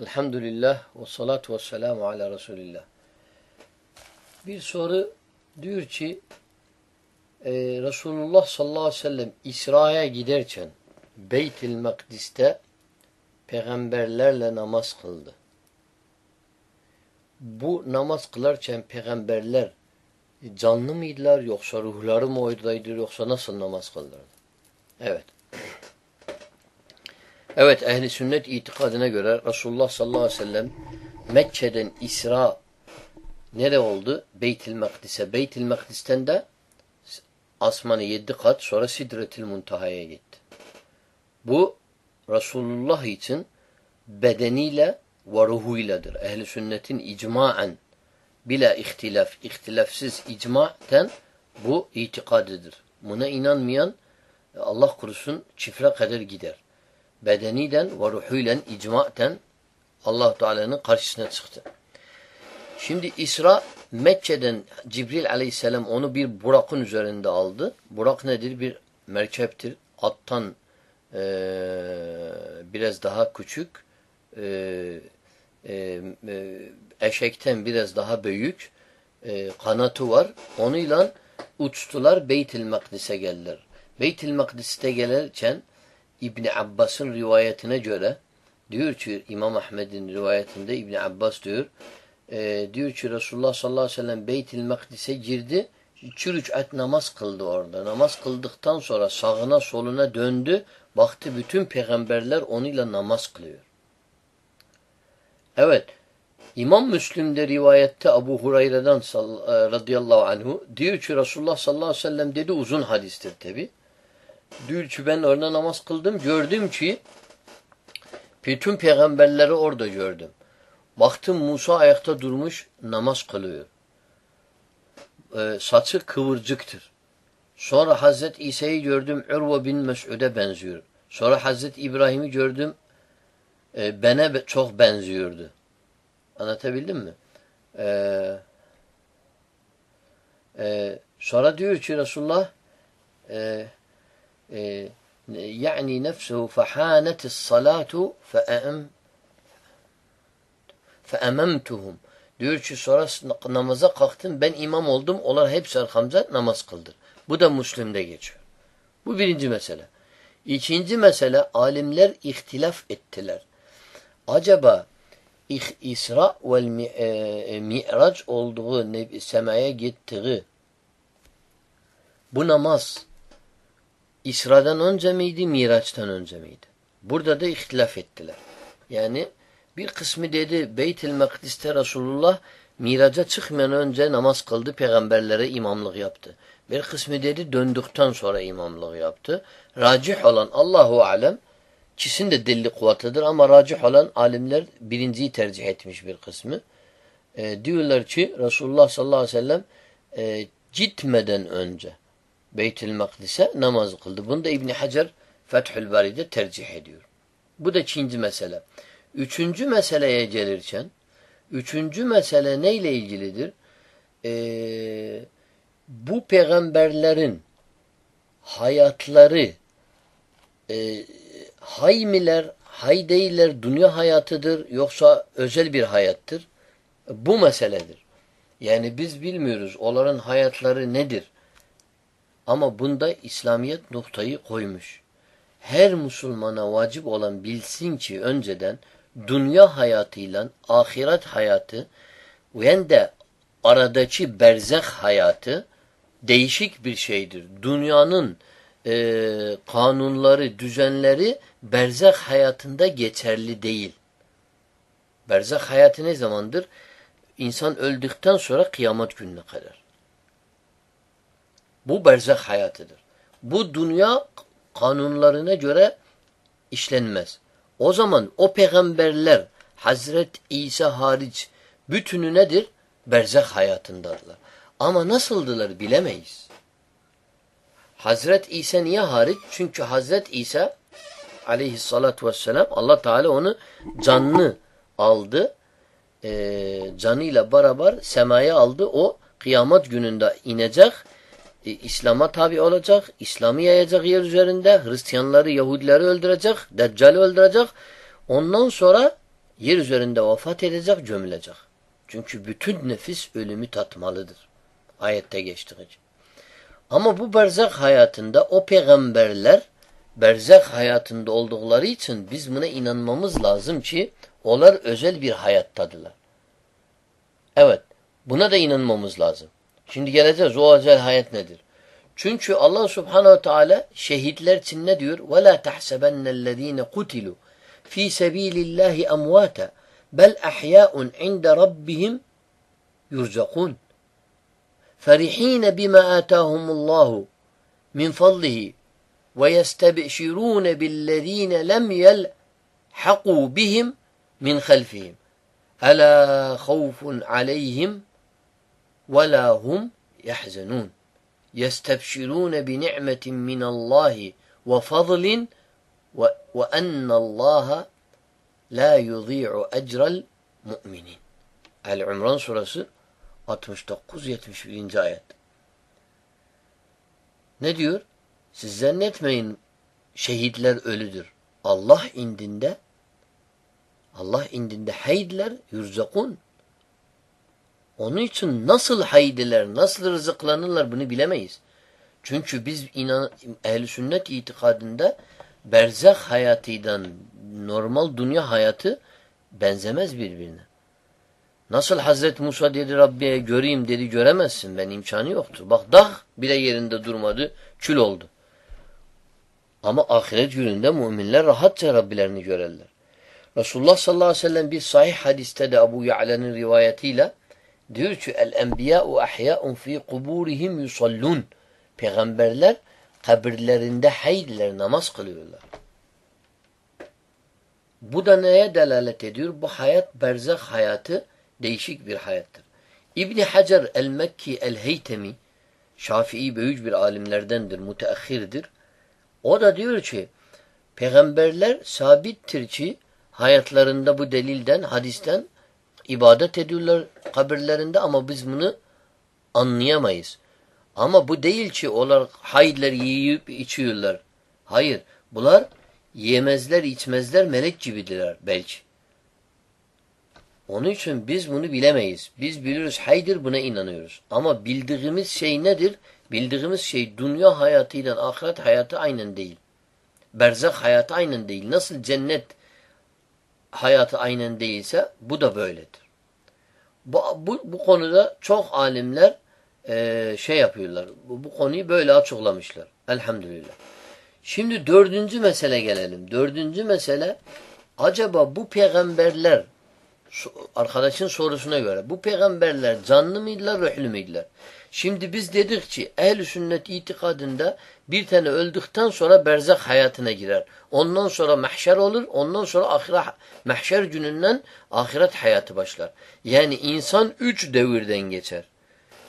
Elhamdülillah ve salatu ve selamu ala Resulillah. Bir soru diyor ki e, Resulullah sallallahu aleyhi ve sellem İsra'ya giderken Beyt-i Makdis'te peygamberlerle namaz kıldı. Bu namaz kılarken peygamberler canlı mıydılar yoksa ruhları mı oradaydı yoksa nasıl namaz kıldılar? Evet. Evet ehli sünnet itikadına göre Resulullah sallallahu aleyhi ve sellem Mekke'den İsra nere oldu? Beytil Mekdis'e. Beytil Mekdis'ten de asmanı yedi kat sonra Sidretil Muntaha'ya gitti. Bu Resulullah için bedeniyle ve ruhuyladır. Ehli sünnetin icmaen bila ihtilaf, ihtilafsız icmaten bu itikadıdır. Buna inanmayan Allah kurusun çifre kadar gider bedeniden ve ruhuyla icmaten allah Teala'nın karşısına çıktı. Şimdi İsra Mekke'den Cibril aleyhisselam onu bir burakın üzerinde aldı. Burak nedir? Bir merkeptir. Attan e, biraz daha küçük, e, e, eşekten biraz daha büyük e, kanatı var. Onunla uçtular Beyt-i Makdis'e geldiler. Beyt-i Makdis'te gelirken İbni Abbas'ın rivayetine göre diyor ki İmam Ahmed'in rivayetinde İbni Abbas diyor e, diyor ki Resulullah sallallahu aleyhi ve sellem Beyt-i Makdis'e girdi iki rükat namaz kıldı orada. Namaz kıldıktan sonra sağına soluna döndü. Baktı bütün peygamberler onunla namaz kılıyor. Evet. İmam Müslim'de rivayette Abu Hureyre'den e, radıyallahu anhu diyor ki Resulullah sallallahu aleyhi ve sellem dedi uzun hadistir tabi. Ki ben orada namaz kıldım. Gördüm ki bütün peygamberleri orada gördüm. Baktım Musa ayakta durmuş namaz kılıyor. Ee, saçı kıvırcıktır. Sonra Hazreti İsa'yı gördüm. Urva bin Mes'ud'e benziyor. Sonra Hazreti İbrahim'i gördüm. E, bana çok benziyordu. Anlatabildim mi? Ee, e, sonra diyor ki Resulullah e, يعني نفسه فحانت الصلاة فأم فأممتهم diyor ki sonra namaza kalktım ben imam oldum onlar hepsi arkamda namaz kıldır. Bu da Müslim'de geçiyor. Bu birinci mesele. İkinci mesele alimler ihtilaf ettiler. Acaba İsra ve Mi'raç olduğu semaya gittiği bu namaz İsra'dan önce miydi, Miraç'tan önce miydi? Burada da ihtilaf ettiler. Yani bir kısmı dedi Beyt-i Mekdis'te Resulullah Miraç'a çıkmayan önce namaz kıldı, peygamberlere imamlık yaptı. Bir kısmı dedi döndükten sonra imamlık yaptı. Racih olan Allahu Alem ikisinin de delili kuvvetlidir ama racih olan alimler birinciyi tercih etmiş bir kısmı. E, diyorlar ki Resulullah sallallahu aleyhi ve sellem e, gitmeden önce Beytül Makdis'e namaz kıldı. Bunu da İbn Hacer Fethül Bari'de tercih ediyor. Bu da ikinci mesele. Üçüncü meseleye gelirken üçüncü mesele neyle ilgilidir? Ee, bu peygamberlerin hayatları e, hay miler, hay değiller, dünya hayatıdır yoksa özel bir hayattır? Bu meseledir. Yani biz bilmiyoruz onların hayatları nedir? Ama bunda İslamiyet noktayı koymuş. Her Müslümana vacip olan bilsin ki önceden dünya hayatıyla ahiret hayatı ve de aradaki berzeh hayatı değişik bir şeydir. Dünyanın e, kanunları, düzenleri berzeh hayatında geçerli değil. Berzeh hayatı ne zamandır? İnsan öldükten sonra kıyamet gününe kadar. Bu berzak hayatıdır. Bu dünya kanunlarına göre işlenmez. O zaman o peygamberler Hazret İsa hariç bütünü nedir? Berzak hayatındadırlar. Ama nasıldılar bilemeyiz. Hazret İsa niye hariç? Çünkü Hazret İsa aleyhissalatü vesselam Allah Teala onu canlı aldı. E, canıyla beraber semaya aldı. O kıyamet gününde inecek e, İslam'a tabi olacak, İslam'ı yayacak yer üzerinde, Hristiyanları, Yahudileri öldürecek, Deccal'i öldürecek. Ondan sonra yer üzerinde vefat edecek, gömülecek. Çünkü bütün nefis ölümü tatmalıdır. Ayette geçtiği. Ama bu berzak hayatında o peygamberler berzak hayatında oldukları için biz buna inanmamız lazım ki onlar özel bir hayattadılar. Evet. Buna da inanmamız lazım. Şimdi geleceğiz. O özel hayat nedir? Çünkü Allah subhanehu teala şehitler için ne diyor? وَلَا تَحْسَبَنَّ الَّذ۪ينَ قُتِلُوا ف۪ي سَب۪يلِ اللّٰهِ أَمْوَاتًا بَلْ أَحْيَاءٌ عِنْدَ رَبِّهِمْ يُرْزَقُونَ فَرِح۪ينَ بِمَا آتَاهُمُ اللّٰهُ مِنْ فَضْلِهِ وَيَسْتَبْشِرُونَ بِالَّذ۪ينَ لَمْ يَلْحَقُوا بِهِمْ مِنْ خَلْفِهِمْ أَلَا خَوْفٌ عَلَيْهِمْ وَلَا هُمْ يَحْزَنُونَ يَسْتَبْشِرُونَ بِنِعْمَةٍ مِنَ اللّٰهِ وَفَضْلٍ وَأَنَّ اللّٰهَ لَا يُضِيعُ اَجْرَ الْمُؤْمِنِينَ El-İmran surası 69-71. ayet. Ne diyor? Siz zannetmeyin şehitler ölüdür. Allah indinde Allah indinde haydler yurzakun. onun için nasıl haydiler, nasıl rızıklanırlar bunu bilemeyiz. Çünkü biz inan ehl sünnet itikadında berzah hayatıyla normal dünya hayatı benzemez birbirine. Nasıl Hazreti Musa dedi Rabbiye göreyim dedi göremezsin ben imkanı yoktur. Bak dağ bile yerinde durmadı kül oldu. Ama ahiret gününde müminler rahatça Rabbilerini görürler. Resulullah sallallahu aleyhi ve sellem bir sahih hadiste de Ebu Ya'la'nın rivayetiyle diyor ki el-enbiya'u ahya'un fi kuburihim yusallun. Peygamberler kabirlerinde haydiler namaz kılıyorlar. Bu da neye delalet ediyor? Bu hayat berzak hayatı değişik bir hayattır. İbni Hacer el-Mekki el-Heytemi Şafii büyük bir alimlerdendir, müteahhirdir. O da diyor ki peygamberler sabittir ki hayatlarında bu delilden, hadisten ibadet ediyorlar kabirlerinde ama biz bunu anlayamayız. Ama bu değil ki onlar hayırlar yiyip içiyorlar. Hayır. Bunlar yemezler, içmezler, melek gibidirler belki. Onun için biz bunu bilemeyiz. Biz biliyoruz haydır buna inanıyoruz. Ama bildiğimiz şey nedir? Bildiğimiz şey dünya hayatıyla ahiret hayatı aynen değil. Berzak hayatı aynen değil. Nasıl cennet hayatı aynen değilse bu da böyledir. Bu, bu, bu konuda çok alimler e, şey yapıyorlar. Bu, bu konuyu böyle açıklamışlar. Elhamdülillah. Şimdi dördüncü mesele gelelim. Dördüncü mesele acaba bu peygamberler arkadaşın sorusuna göre bu peygamberler canlı mıydılar, ruhlu muydular? Şimdi biz dedik ki ehl sünnet itikadında bir tane öldükten sonra berzak hayatına girer. Ondan sonra mahşer olur. Ondan sonra ahiret mahşer gününden ahiret hayatı başlar. Yani insan üç devirden geçer.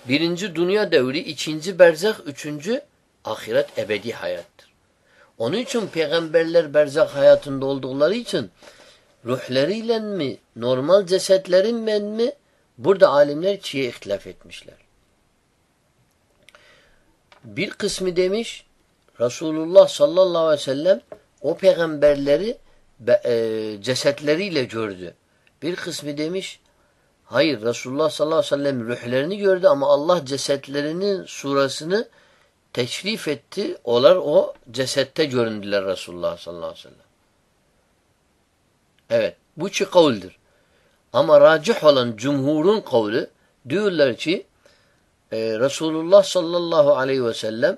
Birinci dünya devri, ikinci berzak, üçüncü ahiret ebedi hayattır. Onun için peygamberler berzak hayatında oldukları için ruhlarıyla mi, normal cesetlerinle mi burada alimler çiğe ihtilaf etmişler. Bir kısmı demiş Resulullah sallallahu aleyhi ve sellem o peygamberleri e, cesetleriyle gördü. Bir kısmı demiş hayır Resulullah sallallahu aleyhi ve sellem ruhlerini gördü ama Allah cesetlerinin surasını teşrif etti. Onlar o cesette göründüler Resulullah sallallahu aleyhi ve sellem. Evet. Bu iki kavuldur. Ama racih olan cumhurun kavli diyorlar ki e, Resulullah sallallahu aleyhi ve sellem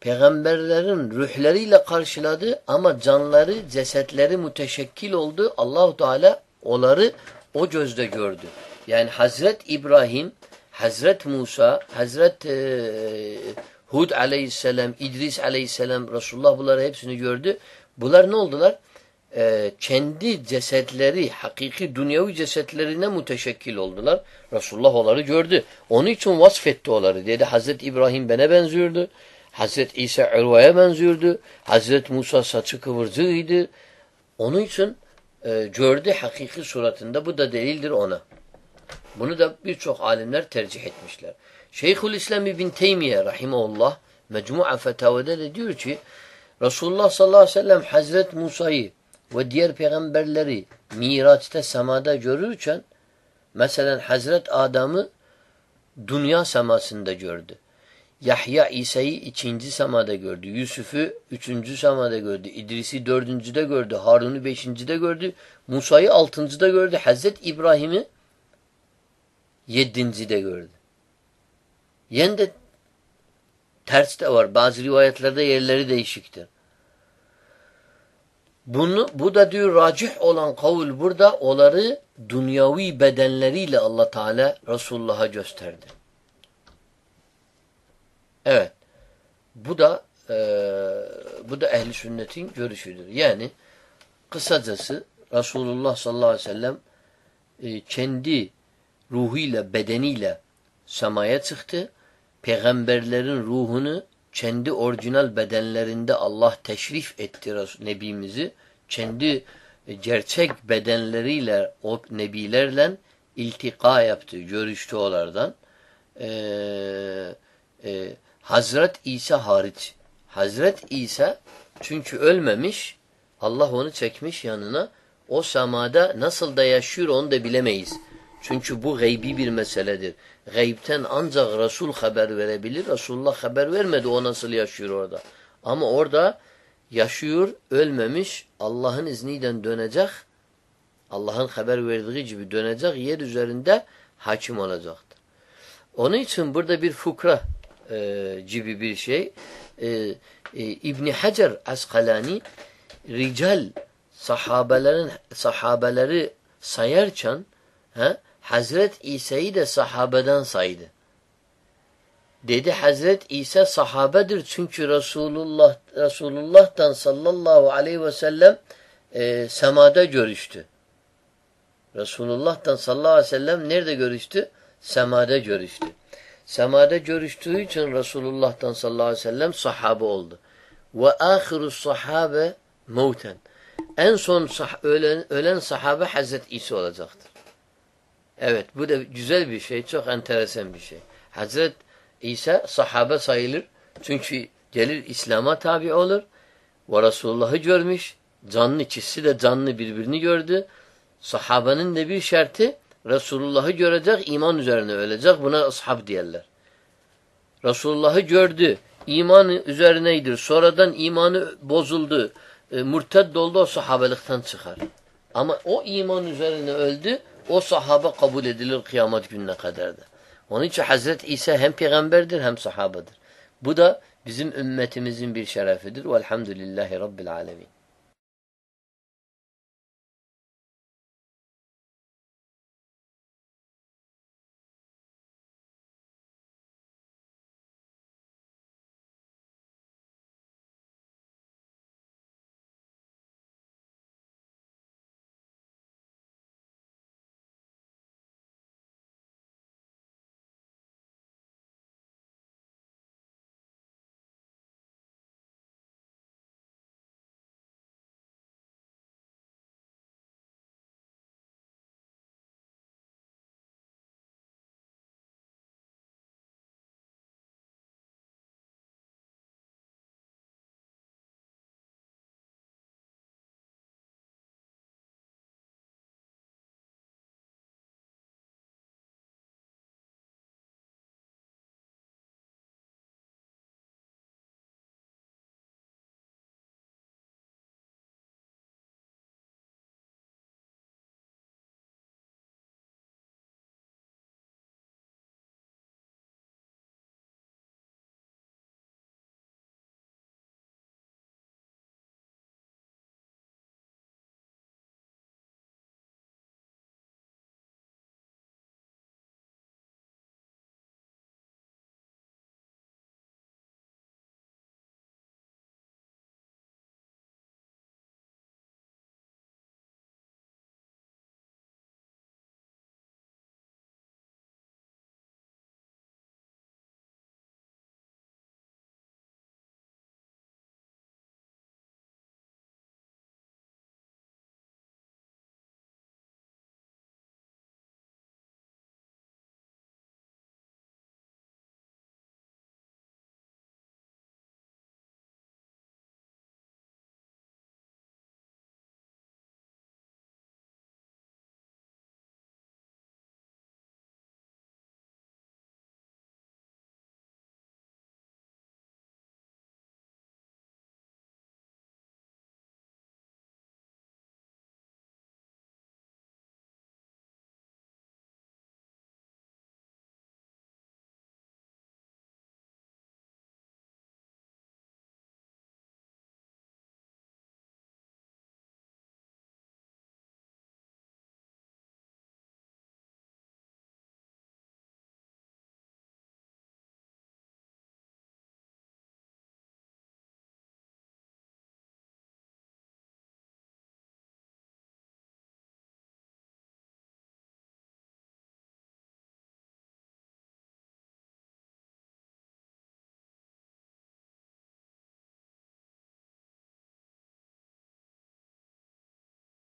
peygamberlerin ruhlarıyla karşıladı ama canları, cesetleri müteşekkil oldu. Allahu Teala onları o gözde gördü. Yani Hazret İbrahim, Hazret Musa, Hazret e, Hud aleyhisselam, İdris aleyhisselam, Resulullah bunları hepsini gördü. Bunlar ne oldular? E, kendi cesetleri, hakiki dünyevi cesetlerine müteşekkil oldular. Resulullah onları gördü. Onun için vasfetti onları. Dedi Hazreti İbrahim bana benziyordu. Hazreti İsa Urva'ya benziyordu. Hazreti Musa saçı kıvırcığıydı. Onun için e, gördü hakiki suratında. Bu da delildir ona. Bunu da birçok alimler tercih etmişler. Şeyhülislam İbn Teymiye rahimahullah Mecmu'a Fetavada diyor ki Resulullah sallallahu aleyhi ve sellem Hazreti Musa'yı ve diğer peygamberleri Miraç'ta semada görürken mesela Hazret Adam'ı dünya semasında gördü. Yahya İsa'yı ikinci semada gördü. Yusuf'u üçüncü semada gördü. İdris'i dördüncüde gördü. Harun'u beşincide gördü. Musa'yı altıncıda gördü. Hazret İbrahim'i yedincide gördü. Yen de ters de var. Bazı rivayetlerde yerleri değişiktir. Bunu, bu da diyor racih olan kavul burada onları dünyavi bedenleriyle Allah Teala Resulullah'a gösterdi. Evet. Bu da e, bu da ehli sünnetin görüşüdür. Yani kısacası Resulullah sallallahu aleyhi ve sellem e, kendi ruhuyla, bedeniyle semaya çıktı. Peygamberlerin ruhunu kendi orijinal bedenlerinde Allah teşrif etti Nebimizi. Kendi e, gerçek bedenleriyle o nebilerle iltika yaptı, görüştü onlardan. Ee, e, Hazret İsa hariç. Hazret İsa çünkü ölmemiş, Allah onu çekmiş yanına. O semada nasıl da yaşıyor onu da bilemeyiz. Çünkü bu gaybi bir meseledir. Gaybten ancak Resul haber verebilir. Resulullah haber vermedi o nasıl yaşıyor orada. Ama orada yaşıyor, ölmemiş, Allah'ın izniyle dönecek. Allah'ın haber verdiği gibi dönecek, yer üzerinde hakim olacaktır. Onun için burada bir fukra e, gibi bir şey. E, e, İbni Hacer Askalani rical sahabelerin sahabeleri sayarken he, Hazret İsa'yı da sahabeden saydı. Dedi Hazret İsa sahabedir çünkü Resulullah Resulullah'tan sallallahu aleyhi ve sellem e, semada görüştü. Resulullah'tan sallallahu aleyhi ve sellem nerede görüştü? Semada görüştü. Semada görüştüğü için Resulullah'tan sallallahu aleyhi ve sellem sahabe oldu. Ve ahiru sahabe mevten. En son sah ölen, ölen sahabe Hazreti İsa olacaktır. Evet bu da güzel bir şey. Çok enteresan bir şey. Hazret İsa sahabe sayılır. Çünkü gelir İslam'a tabi olur. Ve Resulullah'ı görmüş. Canlı ikisi de canlı birbirini gördü. Sahabenin de bir şartı Resulullah'ı görecek, iman üzerine ölecek. Buna ashab diyorlar. Resulullah'ı gördü. İmanı üzerineydir. Sonradan imanı bozuldu. E, mürted oldu o sahabelikten çıkar. Ama o iman üzerine öldü. O sahabe kabul edilir kıyamet gününe kadar da. Onun için Hazreti İsa hem peygamberdir hem sahabedir. Bu da bizim ümmetimizin bir şerefidir. Velhamdülillahi Rabbil alemin.